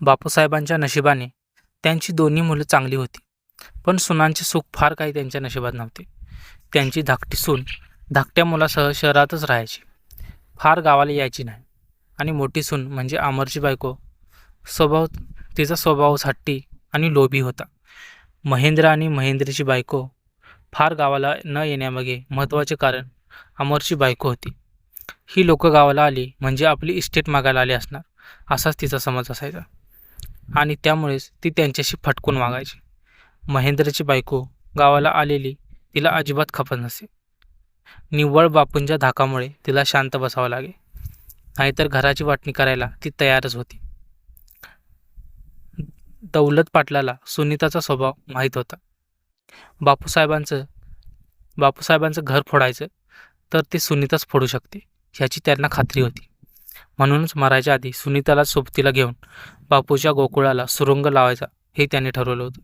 बापूसाहेबांच्या नशिबाने त्यांची दोन्ही मुलं चांगली होती. पण सुनांचे सुख फार काही त्यांच्या नशिबात नव्हते. त्यांची धाकटी सून धाकट्या मुलासह शहरातच राहायची. फार गावाला यायची नाही. आणि मोठी सून म्हणजे अमरची बायको स्वभाव तिचा स्वभावच हट्टी आणि लोभी होता. महेंद्र आणि महेंद्रची बायको फार गावाला न येण्यामागे महत्त्वाचे कारण अमरची बायको होती. ही लोक गावाला आली म्हणजे आपली इस्टेट मागायला आली असणार असाच तिचा समज असायचा. आणि त्यामुळेच ती त्यांच्याशी फटकून वागायची. महेंद्रची बायको गावाला आलेली तिला अजिबात खपत नसे. निव्वळ बापूंच्या धाकामुळे तिला शांत बसावं लागे. नाहीतर घराची वाटणी करायला ती तयारच होती. दौलत पाटलाला सुनीताचा स्वभाव माहीत होता. बापूसाहेबांचं बापूसाहेबांचं घर फोडायचं तर ते सुनीताच फोडू शकते ह्याची त्यांना खात्री होती. म्हणूनच मरायच्या आधी सुनीताला सोबतीला घेऊन बापूच्या गोकुळाला सुरुंग लावायचा हे त्याने ठरवलं होतं.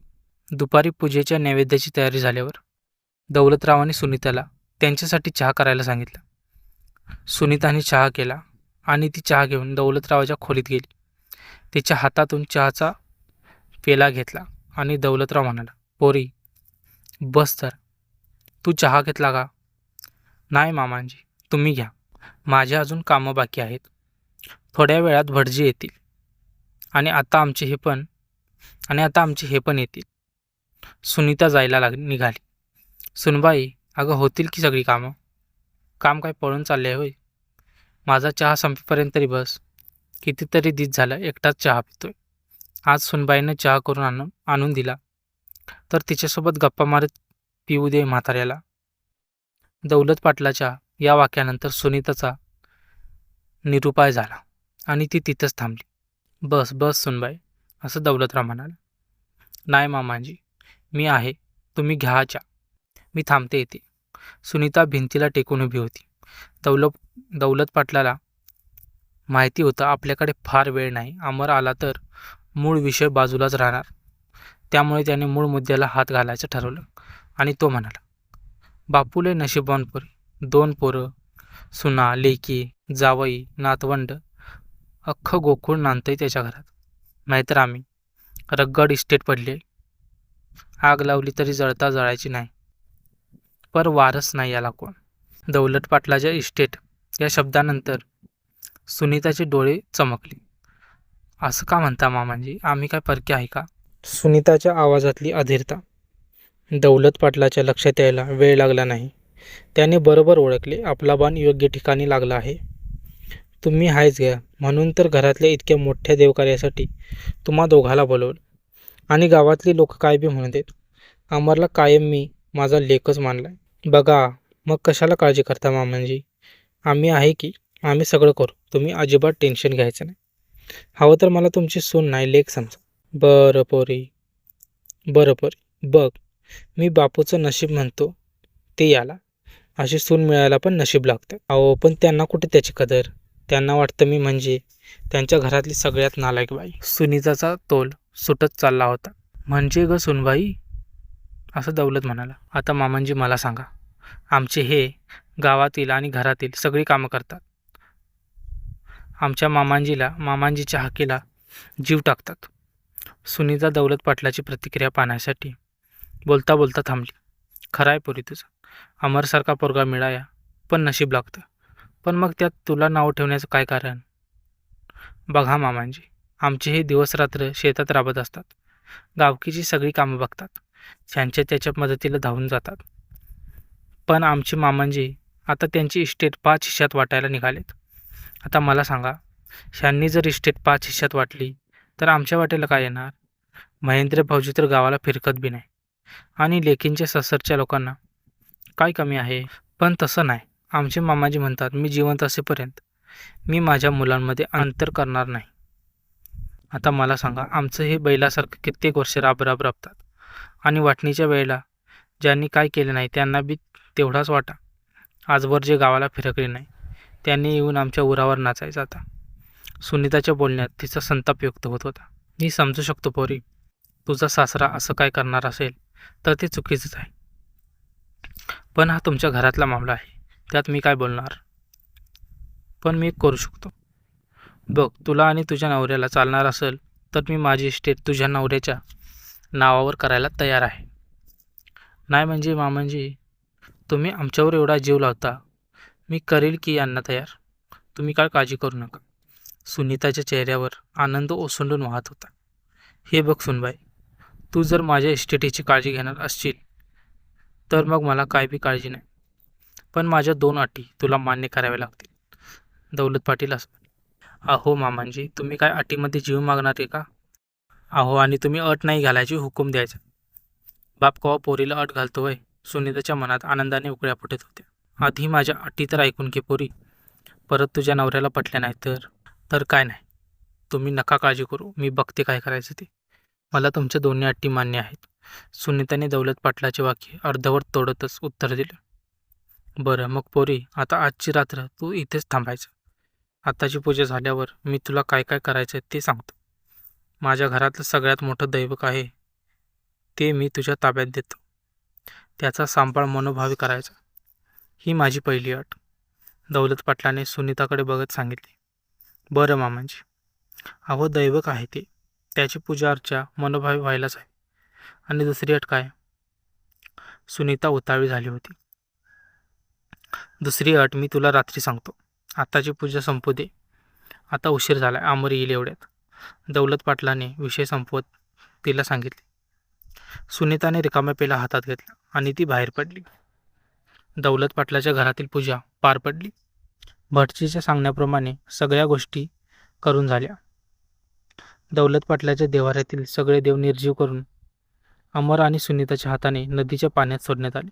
दुपारी पूजेच्या नैवेद्याची तयारी झाल्यावर दौलतरावांनी सुनीताला त्यांच्यासाठी चहा करायला सांगितलं. सुनीताने चहा केला आणि ती चहा घेऊन दौलतरावाच्या खोलीत गेली. तिच्या हातातून चहाचा पेला घेतला आणि दौलतराव म्हणाला पोरी बस तर. तू चहा घेतला का? नाही मामांजी तुम्ही घ्या. माझे अजून कामं बाकी आहेत. थोड्या वेळात भटजी येतील. आणि आता आमचे हे पण आणि आता आमचे हे पण येतील. सुनीता जायला लाग निघाली. सुनबाई अगं होतील की सगळी कामं? काम काय पळून चालले आहे होय? माझा चहा संपेपर्यंत तरी बस. कितीतरी दिस झालं एकटाच चहा पितोय. आज सुनबाईनं चहा करून आणून आणून दिला. तर तिच्यासोबत गप्पा मारत पिऊ दे म्हाताऱ्याला. दौलत पाटलाच्या या वाक्यानंतर सुनीताचा निरुपाय झाला. आणि ती तिथंच थांबली. बस बस सुनबाई असं दौलतराव म्हणाला. नाही मामाजी मी आहे तुम्ही घ्या चा मी थांबते येते सुनीता भिंतीला टेकून उभी होती. दौलत दौलत पाटलाला माहिती होतं आपल्याकडे फार वेळ नाही अमर आला तर मूळ विषय बाजूलाच राहणार. त्यामुळे त्याने मूळ मुद्द्याला हात घालायचं ठरवलं. आणि तो म्हणाला बापूले नशीबवान दोन पोरं सुना लेकी जावई नातवंड अख्खं गोकुळ नांदतंय त्याच्या घरात. नाहीतर आम्ही रग्गड इस्टेट पडले. आग लावली तरी जळता जळायची नाही. पर वारस नाही याला कोण. दौलत पाटलाच्या इस्टेट या शब्दानंतर सुनीताचे डोळे चमकले. असं का म्हणता मामांजी? आम्ही काय परके आहे का? सुनीताच्या आवाजातली अधीरता. दौलत पाटलाच्या लक्षात यायला वेळ लागला नाही. त्याने बरोबर ओळखले. आपला बाण योग्य ठिकाणी लागला आहे. तुम्ही हायच घ्या. म्हणून तर घरातल्या इतक्या मोठ्या देवकार्यासाठी तुम्हा दोघाला बोलवलं. आणि गावातली लोक काय बी म्हणू देत. अमरला कायम मी माझा लेखच मानलाय. बघा मग कशाला काळजी करता मामांजी? आम्ही आहे की आम्ही सगळं करू. तुम्ही अजिबात टेन्शन घ्यायचं नाही. हवं तर मला तुमची सून नाही लेख समजा. बरं पोरी. बरं पोरी. बघ मी बापूचं नशीब म्हणतो ते याला. अशी सून मिळायला पण नशीब लागतं. अहो पण त्यांना कुठे त्याची कदर? त्यांना वाटतं मी म्हणजे त्यांच्या घरातली सगळ्यात नालायक बाई. सुनीताचा तोल सुटत चालला होता. म्हणजे ग सुनबाई असं दौलत म्हणाला. आता मामांजी मला सांगा. आमचे हे गावातील आणि घरातील सगळी कामं करतात. आमच्या मामांजीला मामांजीच्या हाकेला जीव टाकतात. सुनीता दौलत पाटलाची प्रतिक्रिया पाहण्यासाठी बोलता बोलता थांबली. खरं आहे पुरी तुझं. अमरसारखा पोरगा मिळाया पण नशीब लागतं. पण मग त्यात तुला नाव ठेवण्याचं काय कारण? बघा मामांजी आमचे हे दिवस रात्र शेतात राबत असतात. गावकीची सगळी कामं बघतात. त्यांच्या त्याच्या मदतीला धावून जातात. पण आमची मामांजी आता त्यांची इस्टेट पाच हिश्श्यात वाटायला निघालेत. आता मला सांगा ह्यांनी जर इस्टेट पाच हिश्श्यात वाटली तर आमच्या वाटेला काय येणार? महेंद्र भाऊजी तर गावाला फिरकत बी नाही. आणि लेकींच्या ससरच्या लोकांना काय कमी आहे? पण तसं नाही. आमचे मामाजी म्हणतात मी जिवंत असेपर्यंत मी माझ्या मुलांमध्ये अंतर करणार नाही. आता मला सांगा आमचं हे बैलासारखं कित्येक वर्ष राबराब राबतात आणि वाटणीच्या वेळेला ज्यांनी काय केलं नाही त्यांना बी तेवढाच वाटा. आजवर जे गावाला फिरकले नाही त्यांनी येऊन आमच्या उरावर नाचायचं आता. सुनीताच्या बोलण्यात तिचा संताप व्यक्त होत होता. मी समजू शकतो पोरी तुझा सासरा असं काय करणार असेल तर ते चुकीचंच आहे. पण हा तुमच्या घरातला मामला आहे. त्यात मी काय बोलणार? पण मी एक करू शकतो. बघ तुला आणि तुझ्या नवऱ्याला चालणार असेल तर मी माझी इस्टेट तुझ्या नवऱ्याच्या नावावर करायला तयार आहे. नाही म्हणजे मामांजी तुम्ही आमच्यावर एवढा जीव लावता. मी करेल की यांना तयार. तुम्ही काय काळजी करू नका. सुनीताच्या चेहऱ्यावर आनंद ओसंडून वाहत होता. हे बघ सुनबाई तू जर माझ्या इस्टेटीची काळजी घेणार असशील तर मग मला काय बी काळजी नाही. पण माझ्या दोन अटी तुला मान्य कराव्या लागतील. दौलत पाटील असं. अहो मामांजी तुम्ही काय अटीमध्ये जीव मागणार आहे का? अहो आणि तुम्ही अट नाही घालायची हुकूम द्यायचा. बाप कवा पोरीला अट घालतो वय सुनीताच्या मनात आनंदाने उकळ्या फुटत होत्या. आधी माझ्या अटी तर ऐकून घे पोरी. परत तुझ्या नवऱ्याला पटल्या नाही तर? तर काय नाही. तुम्ही नका काळजी करू. मी बघते काय करायचं ते. मला तुमच्या दोन्ही अटी मान्य आहेत. सुनीताने दौलत पाटलाचे वाक्य अर्धवट तोडतच उत्तर दिलं. बरं मग पोरी आता आजची रात्र तू इथेच थांबायचं. आत्ताची पूजा झाल्यावर मी तुला काय काय करायचं आहे ते सांगतो. माझ्या घरातलं सगळ्यात मोठं दैवक आहे ते मी तुझ्या ताब्यात देतो. त्याचा सांभाळ मनोभावी करायचा. ही माझी पहिली अट. दौलत पाटलाने सुनीताकडे बघत सांगितले. बरं मामांजी. अहो दैवक आहे ते. त्याची पूजा अर्चा मनोभावी व्हायलाच आहे. आणि दुसरी अट काय? सुनीता उतावी झाली होती. दुसरी अट मी तुला रात्री सांगतो. आत्ताची पूजा संपू दे. आता उशीर झाला आहे आमर येईल एवढ्यात. दौलत पाटलाने विषय संपवत तिला सांगितले. सुनीताने रिकाम्या पेला हातात घेतला आणि ती बाहेर पडली. दौलत पाटलाच्या घरातील पूजा पार पडली. भटजीच्या सांगण्याप्रमाणे सगळ्या गोष्टी करून झाल्या. दौलत पाटलाच्या देवाऱ्यातील सगळे देव निर्जीव करून अमर आणि सुनीताच्या हाताने नदीच्या पाण्यात सोडण्यात आले.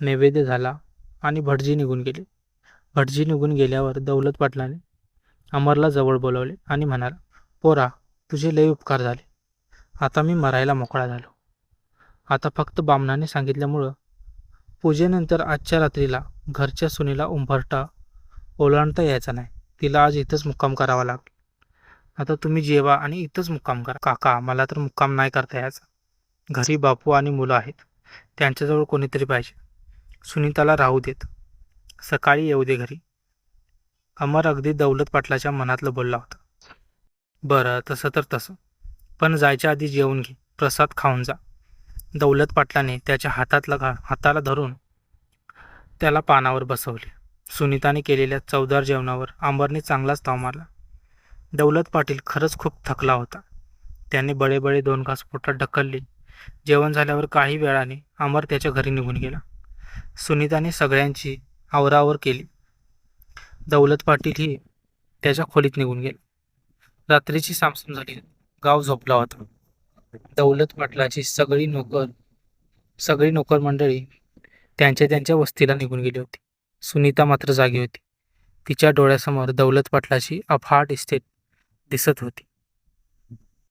नैवेद्य झाला आणि भटजी निघून गेले. भटजी निघून गेल्यावर दौलत पाटलाने अमरला जवळ बोलावले आणि म्हणाला पोरा तुझे लय उपकार झाले. आता मी मरायला मोकळा झालो. आता फक्त बामणाने सांगितल्यामुळं पूजेनंतर आजच्या रात्रीला घरच्या सुनीला उंबरटा ओलांडता यायचा नाही. तिला आज इथंच मुक्काम करावा लागला. आता तुम्ही जेवा आणि इथंच मुक्काम करा. काका मला तर मुक्काम नाही करता यायचा. घरी बापू आणि मुलं आहेत. त्यांच्याजवळ कोणीतरी पाहिजे. सुनीताला राहू देत. सकाळी येऊ दे घरी. अमर अगदी दौलत पाटलाच्या मनातलं बोलला होता. बरं तसं तर तसं. पण जायच्या आधी जेवून घे. प्रसाद खाऊन जा. दौलत पाटलाने त्याच्या हातातला हाताला धरून त्याला पानावर बसवले. सुनीताने केलेल्या चवदार जेवणावर अंबरने चांगलाच ताव मारला. दौलत पाटील खरंच खूप थकला होता. त्याने बळेबळे दोन घास पोटात ढकलले. जेवण झाल्यावर काही वेळाने अमर त्याच्या घरी निघून गेला. सुनीताने सगळ्यांची आवरावर केली. दौलत पाटील ही त्याच्या खोलीत निघून गेला. रात्रीची सामसम झाली. गाव झोपला होता. दौलत पाटलाची सगळी नोकर सगळी नोकर मंडळी त्यांच्या त्यांच्या वस्तीला निघून गेली होती. सुनीता मात्र जागी होती. तिच्या डोळ्यासमोर दौलत पाटलाची अफाट इस्टेट दिसत होती.